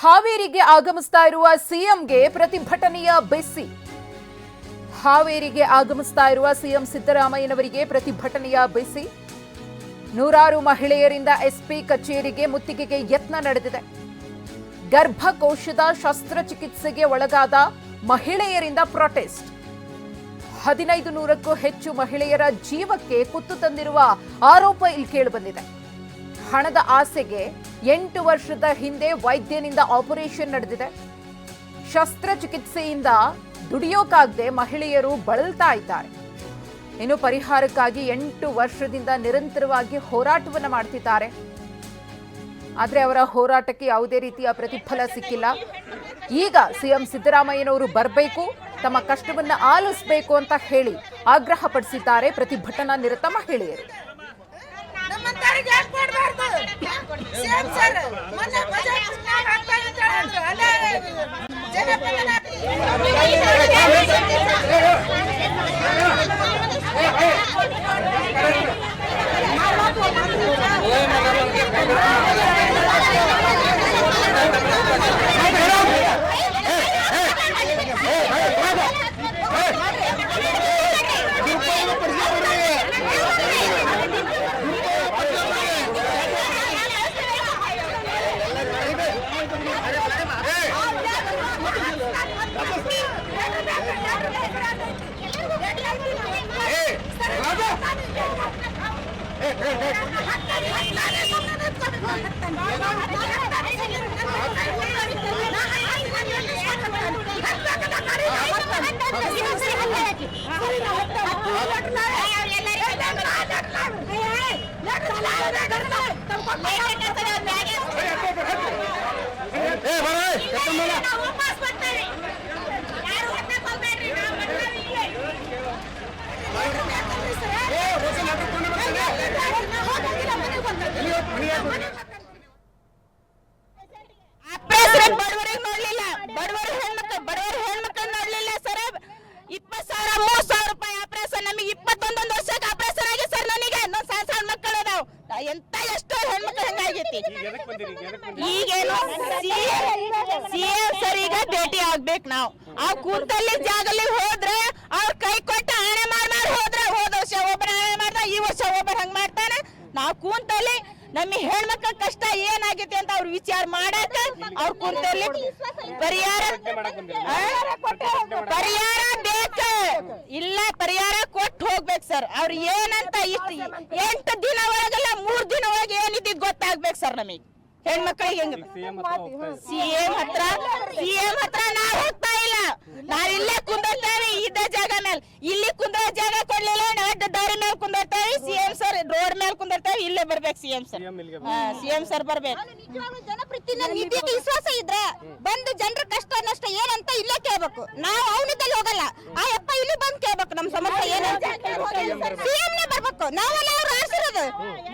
ಹಾವೇರಿಗೆ ಆಗಮಿಸ್ತಾ ಇರುವ ಸಿಎಂಗೆ ಪ್ರತಿಭಟನೆಯ ಬಿಸಿ ಹಾವೇರಿಗೆ ಆಗಮಿಸ್ತಾ ಇರುವ ಸಿಎಂ ಸಿದ್ದರಾಮಯ್ಯನವರಿಗೆ ಪ್ರತಿಭಟನೆಯ ಬಿಸಿ ನೂರಾರು ಮಹಿಳೆಯರಿಂದ ಎಸ್ಪಿ ಕಚೇರಿಗೆ ಮುತ್ತಿಗೆಗೆ ಯತ್ನ ನಡೆದಿದೆ. ಗರ್ಭಕೋಶದ ಶಸ್ತ್ರಚಿಕಿತ್ಸೆಗೆ ಒಳಗಾದ ಮಹಿಳೆಯರಿಂದ ಪ್ರೊಟೆಸ್ಟ್. ಹದಿನೈದು ನೂರಕ್ಕೂ ಹೆಚ್ಚು ಮಹಿಳೆಯರ ಜೀವಕ್ಕೆ ಕುತ್ತು ತಂದಿರುವ ಆರೋಪ ಇಲ್ಲಿ ಕೇಳಿಬಂದಿದೆ ಹಣದ ಆಸೆಗೆ ಎಂಟು ವರ್ಷದ ಹಿಂದೆ ವೈದ್ಯನಿಂದ ಆಪರೇಷನ್ ನಡೆದಿದೆ. ಶಸ್ತ್ರಚಿಕಿತ್ಸೆಯಿಂದ ದುಡಿಯೋಕಾಗದೆ ಮಹಿಳೆಯರು ಬಳಲ್ತಾ ಇದ್ದಾರೆ. ಇನ್ನು ಪರಿಹಾರಕ್ಕಾಗಿ ಎಂಟು ವರ್ಷದಿಂದ ನಿರಂತರವಾಗಿ ಹೋರಾಟವನ್ನು ಮಾಡ್ತಿದ್ದಾರೆ. ಆದರೆ ಅವರ ಹೋರಾಟಕ್ಕೆ ಯಾವುದೇ ರೀತಿಯ ಪ್ರತಿಫಲ ಸಿಕ್ಕಿಲ್ಲ. ಈಗ ಸಿಎಂ ಸಿದ್ದರಾಮಯ್ಯನವರು ಬರಬೇಕು, ತಮ್ಮ ಕಷ್ಟವನ್ನು ಆಲಿಸಬೇಕು ಅಂತ ಹೇಳಿ ಆಗ್ರಹಪಡಿಸಿದ್ದಾರೆ ಪ್ರತಿಭಟನಾ ನಿರತ ಮಹಿಳೆಯರು. ಯಾಕ್ ಕೊಡ್ಬಾರ್ದು? ಸರ್. ಮೊನ್ನೆ. ಅಲ್ಲೇ ಜನಪದನ ಆಪರೇಷನ್ ಸಿಎಂ ಸರ್ ಈಗ ಭೇಟಿ ಆಗ್ಬೇಕು ನಾವು. ಆ ಕೂತಲ್ಲಿ ಜಾಗಲ್ಲಿ ಹೋದ್ರೆ ಅವ್ರ ಕೈ ಕೊಟ್ಟು ಆಣೆ ಮಾಡ್ ಮಾಡಿ ಹೋದ್ರೆ ಹೋದ ವರ್ಷ ಒಬ್ಬರ ಆಣೆ ಮಾಡ್ದ, ಈ ವರ್ಷ ಒಬ್ಬರ ಹಂಗ್ ಮಾಡ್ತಾನೆ. ನಾವು ಕೂತಲ್ಲಿ ನಮ್ಮ ಹೆಣ್ಮಕ್ಳ ಕಷ್ಟ ಏನಾಗೈತಿ ಅಂತ ಅವ್ರು ವಿಚಾರ ಮಾಡಾಕ ಅವ್ರ ಕೂತಲ್ಲಿ ಪರಿಹಾರ ಪರಿಹಾರ ಬೇಕ. ಇಲ್ಲ, ಪರಿಹಾರ ಕೊಟ್ಟು ಹೋಗ್ಬೇಕು ಸರ್. ಅವ್ರು ಏನಂತ ಇಷ್ಟು ಎಂಟು ದಿನ ಒಳಗಲ್ಲ ಮೂರ್ ದಿನ ಒಳಗೆ ಏನಿದ್ದು ಗೊತ್ತಾಗ್ಬೇಕು ಸರ್ ನಮಗೆ. ಹೆಣ್ಮಕ್ಳಿಗೆ ಹೆಂಗ ಸಿಎಂ ಹತ್ರ ಸಿಎಂ ಹತ್ರ? ನಾವ್ ಹೋಗ್ತಾ ಇಲ್ಲ. ನಾವ್ ಇಲ್ಲೇ ಕುಂದಿರ್ತೇವೆ ಇದ್ದ ಜಾಗ ಮೇಲೆ ಇಲ್ಲಿ ಕುಂದ್ರ ಜಾಗ ಕೊಡ್ಲಿಲ್ಲ ಅಡ್ಡ ದಾರಿ ಮೇಲೆ ಕುಂದಿರ್ತೇವೆ ಸಿಎಂ ಸರ್ ರೋಡ್ ಮೇಲೆ ಕುಂದಿರ್ತೇವೆ ಇಲ್ಲೇ ಬರ್ಬೇಕು ಸಿಎಂ ಸರ್. ಸಿಎಂ ಸರ್ ಬರ್ಬೇಕು. ನಿಜವಾಗ್ಲೂ ಜನಪ್ರತಿನಿಧಿ ವಿಶ್ವಾಸ ಇದ್ರೆ? ಬಂದು ಜನರ ಕಷ್ಟ ನಷ್ಟ ಏನಂತ ಇಲ್ಲೇ ಕೇಳ್ಬೇಕು. ನಾವು ಅವನಿದ್ದಲ್ಲಿ ಹೋಗಲ್ಲ. ಆ ಅಪ್ಪ ಇಲ್ಲಿ ಬಂದು ಕೇಳ್ಬೇಕು ನಮ್ ಸಮಸ್ಯೆ ಏನಂತ. ಸಿಎಂನೇ ಬರ್ಬೇಕು. ನಾವೆಲ್ಲ ಅವ್ರು ಆಡ್ಸಿರೋದು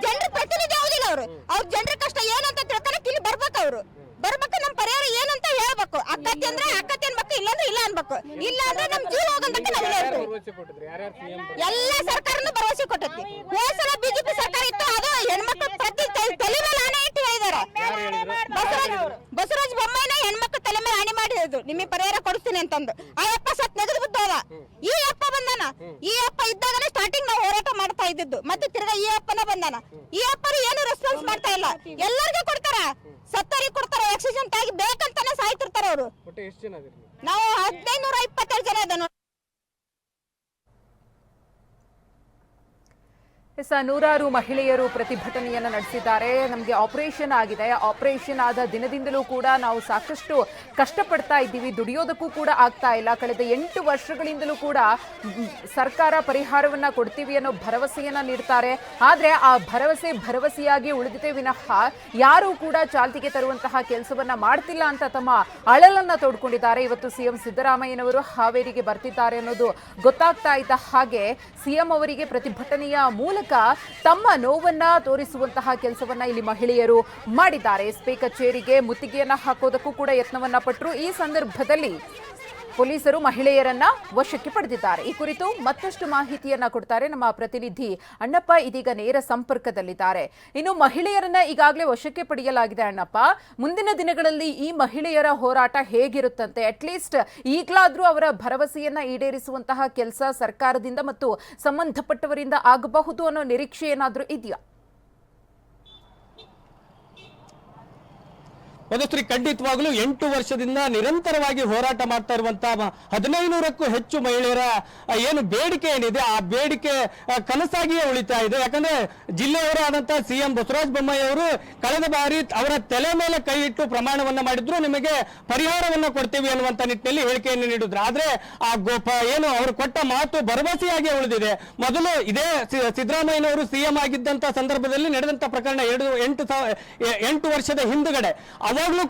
ಜನರ ಪ್ರತಿನಿಧಿ ಹೌದಿಲ್ಲ ಅವ್ರು. ಅವ್ರ ಜನರ ಕಷ್ಟ ಏನಂತ ತಿಳ್ಕೊಳಕ್ ಇಲ್ಲಿ ಬರ್ಬೇಕು ಅವ್ರು ಬರ್ಬೇಕು ನಮ್ ಪರಿಹಾರ ಏನಂತ ಹೇಳ್ಬೇಕು ಅಕ್ಕತಿ ಅಂದ್ರೆ ಅಕ್ಕತಿ ಅನ್ಬೇಕು ಇಲ್ಲ ಅಂದ್ರೆ ಇಲ್ಲ ಅಂದ್ರೆ ನಮ್ ಜೀವ ಹೋಗಂತಕ್ಕೆ ನಾವ್ ಎಲ್ಲ ಸರ್ಕಾರನು ಭರವಸೆ ಕೊಟ್ಟೈತಿ ಹೋದ್ ಸಲ ಬಿಜೆಪಿ ಸರ್ಕಾರ ಇತ್ತು ಅದು ಹೆಣ್ಮಕ್ಳು ಪ್ರತಿ ತಲೆ ಮೇಲೆ ಆಣೆ ಇಟ್ಟು ಹೇಳಿದಾರೆ. ಬಸವರಾಜ್ ಬಸವರಾಜ್ ಬೊಮ್ಮಾಯಿನ ಹೆಣ್ಮಕ್ಳು ತಲೆ ಮೇಲೆ ಆಣೆ ಮಾಡಿ ಹೇಳಿದ್ರು. ನಿಮಗೆ ಪರಿಹಾರ ಕೊಡಿಸ್ತೀನಿ ಅಂತಂದು. ಆ ಅಪ್ಪ ಸತ್ ನೆಗೆದು ಬಿದ್ದೋದ. ಈ ಅಪ್ಪ ಬಂದಾನ? ಈ ಅಪ್ಪ ಇದ್ದಾಗನೇ ಸ್ಟಾರ್ಟಿಂಗ್ ನಾವು ಹೋರಾಟ ಮಾಡ್ತಾ ಇದ್ದಿದ್ದು. ಮತ್ತೆ ತಿರ್ಗಾ ಈ ಅಪ್ಪನ ಬಂದಾನ? ಈ ಅಪ್ಪರು ಏನು ರೆಸ್ಪಾನ್ಸ್ ಮಾಡ್ತಾ ಇಲ್ಲ. ಎಲ್ಲರಿಗೂ ಕೊಡ್ತಾರ? ಸತ್ತರಿಗೆ ಕೊಡ್ತಾರ? ಆಕ್ಸಿಜನ್ ತಾಗಿ ಬೇಕಂತಾನೆ ಸಾಯ್ತಿರ್ತಾರ ಅವರು ನಾವು? ಹದಿನೈದು ನೂರ ಇಪ್ಪತ್ತೆರಡು ಜನ ಇದ್ದಾವೆ ಎಸ್, ನೂರಾರು ಮಹಿಳೆಯರು ಪ್ರತಿಭಟನೆಯನ್ನು ನಡೆಸಿದ್ದಾರೆ. ನಮಗೆ ಆಪರೇಷನ್ ಆಗಿದೆ. ಆಪರೇಷನ್ ಆದ ದಿನದಿಂದಲೂ ಕೂಡ ನಾವು ಸಾಕಷ್ಟು ಕಷ್ಟಪಡ್ತಾ ಇದ್ದೀವಿ. ದುಡಿಯೋದಕ್ಕೂ ಕೂಡ ಆಗ್ತಾ ಇಲ್ಲ. ಕಳೆದ ಎಂಟು ವರ್ಷಗಳಿಂದಲೂ ಕೂಡ ಸರ್ಕಾರ ಪರಿಹಾರವನ್ನು ಕೊಡ್ತೀವಿ ಅನ್ನೋ ಭರವಸೆಯನ್ನು ನೀಡ್ತಾರೆ. ಆದರೆ ಆ ಭರವಸೆ ಭರವಸೆಯಾಗಿ ಉಳಿದಿದೆ ವಿನಃ ಯಾರೂ ಕೂಡ ಚಾಲ್ತಿಗೆ ತರುವಂತಹ ಕೆಲಸವನ್ನು ಮಾಡ್ತಿಲ್ಲ ಅಂತ ತಮ್ಮ ಅಳಲನ್ನು ತೋಡ್ಕೊಂಡಿದ್ದಾರೆ. ಇವತ್ತು ಸಿಎಂ ಸಿದ್ದರಾಮಯ್ಯನವರು ಹಾವೇರಿಗೆ ಬರ್ತಿದ್ದಾರೆ ಅನ್ನೋದು ಗೊತ್ತಾಗ್ತಾ ಇದ್ದ ಹಾಗೆ ಸಿಎಂ ಅವರಿಗೆ ಪ್ರತಿಭಟನೆಯ ಮೂಲಕ ತಮ್ಮ ನೋವನ್ನ ತೋರಿಸುವಂತಹ ಕೆಲಸವನ್ನ ಇಲ್ಲಿ ಮಹಿಳೆಯರು ಮಾಡಿದ್ದಾರೆ. ಸ್ಪೀಕರ್ ಕಚೇರಿಗೆ ಮುತ್ತಿಗೆಯನ್ನ ಹಾಕೋದಕ್ಕೂ ಕೂಡ ಯತ್ನವನ್ನ ಪಟ್ಟರು ಈ ಸಂದರ್ಭದಲ್ಲಿ ಪೊಲೀಸರು ಮಹಿಳೆಯರನ್ನ ವಶಕ್ಕೆ ಪಡೆದಿದ್ದಾರೆ. ಈ ಕುರಿತು ಮತ್ತಷ್ಟು ಮಾಹಿತಿಯನ್ನ ಕೊಡ್ತಾರೆ ನಮ್ಮ ಪ್ರತಿನಿಧಿ ಅಣ್ಣಪ್ಪ ಇದೀಗ ನೇರ ಸಂಪರ್ಕದಲ್ಲಿದ್ದಾರೆ. ಇನ್ನು ಮಹಿಳೆಯರನ್ನ ಈಗಾಗಲೇ ವಶಕ್ಕೆ ಪಡೆಯಲಾಗಿದೆ ಅಣ್ಣಪ್ಪ. ಮುಂದಿನ ದಿನಗಳಲ್ಲಿ ಈ ಮಹಿಳೆಯರ ಹೋರಾಟ ಹೇಗಿರುತ್ತಂತೆ? ಅಟ್ಲೀಸ್ಟ್ ಈಗಲಾದರೂ ಅವರ ಭರವಸೆಯನ್ನ ಈಡೇರಿಸುವಂತಹ ಕೆಲಸ ಸರ್ಕಾರದಿಂದ ಮತ್ತು ಸಂಬಂಧಪಟ್ಟವರಿಂದ ಆಗಬಹುದು ಅನ್ನೋ ನಿರೀಕ್ಷೆ ಏನಾದರೂ ಇದೆಯಾ? ಮಧುಶ್ರೀ ಖಂಡಿತವಾಗ್ಲೂ ಎಂಟು ವರ್ಷದಿಂದ ನಿರಂತರವಾಗಿ ಹೋರಾಟ ಮಾಡ್ತಾ ಇರುವಂತಹ ಹದಿನೈನೂರಕ್ಕೂ ಹೆಚ್ಚು ಮಹಿಳೆಯರ ಏನು ಬೇಡಿಕೆ ಏನಿದೆ, ಆ ಬೇಡಿಕೆ ಕನಸಾಗಿಯೇ ಉಳಿತಾ ಇದೆ. ಯಾಕಂದ್ರೆ ಜಿಲ್ಲೆಯವರಾದಂತಹ ಸಿಎಂ ಬಸವರಾಜ ಬೊಮ್ಮಾಯಿ ಅವರು ಕಳೆದ ಬಾರಿ ಅವರ ತಲೆ ಮೇಲೆ ಕೈ ಇಟ್ಟು ಪ್ರಮಾಣವನ್ನ ಮಾಡಿದ್ರು, ನಿಮಗೆ ಪರಿಹಾರವನ್ನ ಕೊಡ್ತೀವಿ ಅನ್ನುವಂತ ನಿಟ್ಟಿನಲ್ಲಿ ಹೇಳಿಕೆಯನ್ನು ನೀಡಿದ್ರು. ಆದ್ರೆ ಆ ಗೋಪ ಏನು, ಅವರು ಕೊಟ್ಟ ಮಾತು ಭರವಸೆಯಾಗಿ ಉಳಿದಿದೆ. ಮೊದಲು ಇದೇ ಸಿದ್ದರಾಮಯ್ಯನವರು ಸಿಎಂ ಆಗಿದ್ದಂತ ಸಂದರ್ಭದಲ್ಲಿ ನಡೆದಂತ ಪ್ರಕರಣ ಎರಡು, ಎಂಟು ಎಂಟು ವರ್ಷದ ಹಿಂದುಗಡೆ.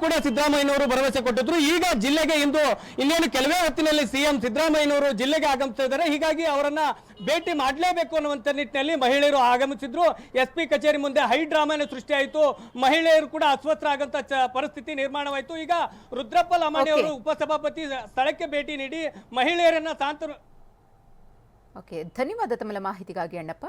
ಕೂಡ ಸಿದ್ದರಾಮಯ್ಯನವರು ಭರವಸೆ ಕೊಟ್ಟಿದ್ರು. ಈಗ ಜಿಲ್ಲೆಗೆ ಇಂದು ಇನ್ನೇನು ಕೆಲವೇ ಹೊತ್ತಿನಲ್ಲಿ ಸಿಎಂ ಸಿದ್ದರಾಮಯ್ಯನವರು ಜಿಲ್ಲೆಗೆ ಆಗಮಿಸ್ತಾ ಇದ್ದಾರೆ. ಹೀಗಾಗಿ ಅವರನ್ನ ಭೇಟಿ ಮಾಡಲೇಬೇಕು ಅನ್ನುವಂತ ನಿಟ್ಟಿನಲ್ಲಿ ಮಹಿಳೆಯರು ಆಗಮಿಸಿದ್ರು. ಎಸ್ ಪಿ ಕಚೇರಿ ಮುಂದೆ ಹೈ ಡ್ರಾಮಾನೇ ಸೃಷ್ಟಿಯಾಯಿತು ಮಹಿಳೆಯರು ಕೂಡ ಅಸ್ವಸ್ಥರಾಗಂತ ಆಗಂತ ಪರಿಸ್ಥಿತಿ ನಿರ್ಮಾಣವಾಯಿತು. ಈಗ ರುದ್ರಪ್ಪ ಲಮಾಣಿ ಅವರು. ಉಪಸಭಾಪತಿ ಸ್ಥಳಕ್ಕೆ ಭೇಟಿ ನೀಡಿ ಮಹಿಳೆಯರನ್ನ ಸಾಂತ್ವ ಓಕೆ ಧನ್ಯವಾದ ತಮ್ಮ ಮಾಹಿತಿಗಾಗಿ ಅಣ್ಣಪ್ಪ.